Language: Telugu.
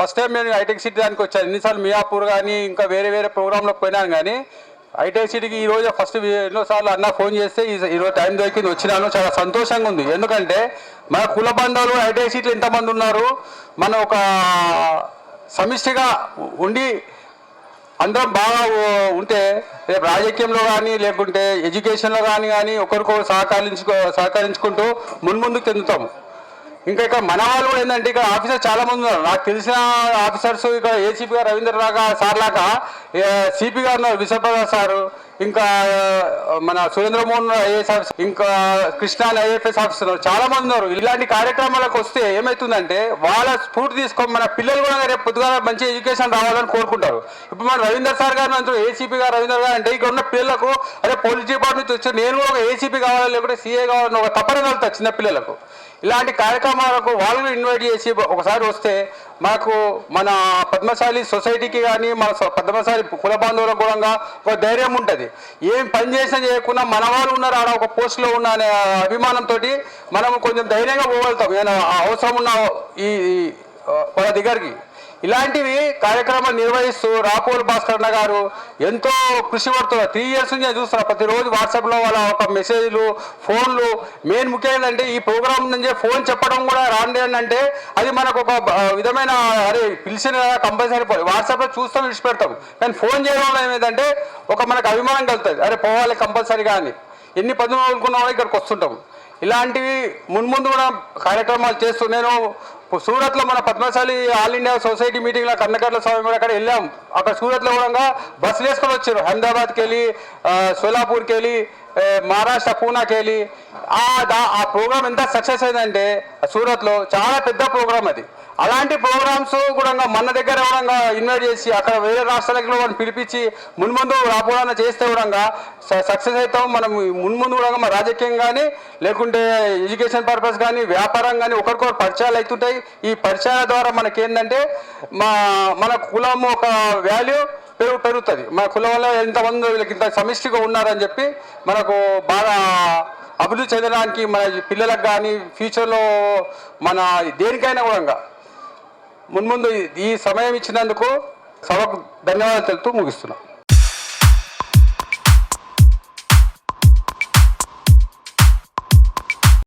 ఫస్ట్ టైం నేను హైటెక్ సిటీ దానికి వచ్చాను. ఎన్నిసార్లు మియాపూర్ కానీ ఇంకా వేరే వేరే ప్రోగ్రాంలో పోయినాను కానీ హైటెక్ సిటీకి ఈ రోజు ఫస్ట్ ఎన్నోసార్లు అన్న ఫోన్ చేస్తే ఈ- ఈరోజు టైం దొరికింది వచ్చినాను. చాలా సంతోషంగా ఉంది. ఎందుకంటే మన కుల బంధాలు హైటెక్ సిటీలో ఎంతమంది ఉన్నారు? మన ఒక సమిష్టిగా ఉండి అందరం బాగా ఉంటే రేపు రాజకీయంలో కానీ లేకుంటే ఎడ్యుకేషన్లో కానీ కానీ ఒకరికొకరు సహకరించుకో సహకరించుకుంటూ మున్ముందుకు చెందుతాము ఇంకా ఇక్కడ మన వాళ్ళు కూడా ఏంటంటే ఇక్కడ ఆఫీసర్ చాలా మంది ఉన్నారు. నాకు తెలిసిన ఆఫీసర్స్ ఇక్కడ ఏసీపీ గారు రవీంద్ర రాగా సార్ లాగా సిపి గారు ఉన్నారు విశ్వప్రసాద్ సారు ఇంకా మన సురేంద్రమోహన్ ఐఏఎస్ ఆఫీసర్ ఇంకా కృష్ణా ఐఎఫ్ఎస్ ఆఫీసర్ చాలా మంది ఉన్నారు. ఇలాంటి కార్యక్రమాలకు వస్తే ఏమవుతుందంటే వాళ్ళ స్ఫూర్తి తీసుకొని మన పిల్లలు కూడా రేపు పొద్దుగా మంచి ఎడ్యుకేషన్ రావాలని కోరుకుంటారు. ఇప్పుడు మన రవీందర్ సార్ గారు అంటారు ఏసీపీ గారు రవీంద్ర గారు అంటే ఇక్కడ ఉన్న పిల్లలకు అదే పోలీస్ డిపార్ట్మెంట్ వచ్చి నేను కూడా ఒక ఏసీపీ కావాలి లేకుంటే సీఏ కావాలని ఒక తపన కలుగుతా చిన్న పిల్లలకు. ఇలాంటి కార్యక్రమాలకు వాళ్ళని ఇన్వైట్ చేసి ఒకసారి వస్తే మాకు మన పద్మశాలి సొసైటీకి కానీ మన స- పద్మశాలి కుల బాంధవులకు కూడా ఒక ధైర్యం ఉంటుంది. ఏం పని చేసినా చేయకుండా మన వాళ్ళు ఉన్నారు ఆడ ఒక పోస్ట్లో ఉన్న అనే అభిమానంతో మనం కొంచెం ధైర్యంగా పోగలుగుతాం. ఏమైనా అవసరం ఉన్న ఈ వాళ్ళ దగ్గరికి. ఇలాంటివి కార్యక్రమాలు నిర్వహిస్తూ రాపోల్ భాస్కర్ గారు ఎంతో కృషి పడుతున్నారు. త్రీ ఇయర్స్ నుంచి నేను చూస్తున్నా ప్రతిరోజు వాట్సాప్లో వాళ్ళ ఒక మెసేజ్లు ఫోన్లు మెయిన్ ముఖ్యం ఏంటంటే ఈ ప్రోగ్రామ్ నుంచి ఫోన్ చెప్పడం కూడా రాండి అని అంటే అది మనకు ఒక విధమైన అరే పిలిచిన కంపల్సరీ పోయి వాట్సాప్లో చూస్తాం విడిచిపెడతాం కానీ ఫోన్ చేయడం వల్ల ఏమైందంటే ఒక మనకు అభిమానం కలుగుతుంది. అరే పోవాలి కంపల్సరీగా అని. ఎన్ని పదులు వదులుకున్నా ఇక్కడికి వస్తుంటాం. ఇలాంటివి మున్ముందు కూడా కార్యక్రమాలు చేస్తూ నేను సూరత్లో మన పద్మశాలి ఆల్ ఇండియా సొసైటీ మీటింగ్లో కన్నకట్ల స్వామి కూడా అక్కడ వెళ్ళాం. అక్కడ సూరత్లో కూడా బస్సులు వేసుకొని వచ్చారు. అహ్మదాబాద్కి వెళ్ళి సోలాపూర్కి వెళ్ళి మహారాష్ట్ర పూనాకి వెళ్ళి ఆ దా- ఆ ప్రోగ్రామ్ ఎంత సక్సెస్ అయిందంటే సూరత్లో చాలా పెద్ద ప్రోగ్రామ్ అది. అలాంటి ప్రోగ్రామ్స్ కూడా మన దగ్గర కూడా ఇన్వైట్ చేసి అక్కడ వేరే రాష్ట్రాలకు కూడా పిలిపించి మున్ముందు రాపోవడం చేస్తే కూడా సక్సెస్ అవుతాం. మనం మున్ముందు కూడా మన రాజకీయం కానీ లేకుంటే ఎడ్యుకేషన్ పర్పస్ కానీ వ్యాపారం కానీ ఒకరికొకరు పరిచయాలు అవుతుంటాయి. ఈ పరిచయాల ద్వారా మనకేంటంటే మా మన కులం ఒక వాల్యూ పెరుగు పెరుగుతుంది. మన కులం వల్ల ఎంతమంది వీళ్ళకి ఇంత సమిష్టిగా ఉన్నారని చెప్పి మనకు బాగా అభివృద్ధి చెందడానికి మన పిల్లలకు కానీ ఫ్యూచర్లో మన దేనికైనా కూడా మున్ముందు ఈ సమయం ఇచ్చినందుకు సభకు ధన్యవాదాలు తెలుపుతూ ముగిస్తున్నాం.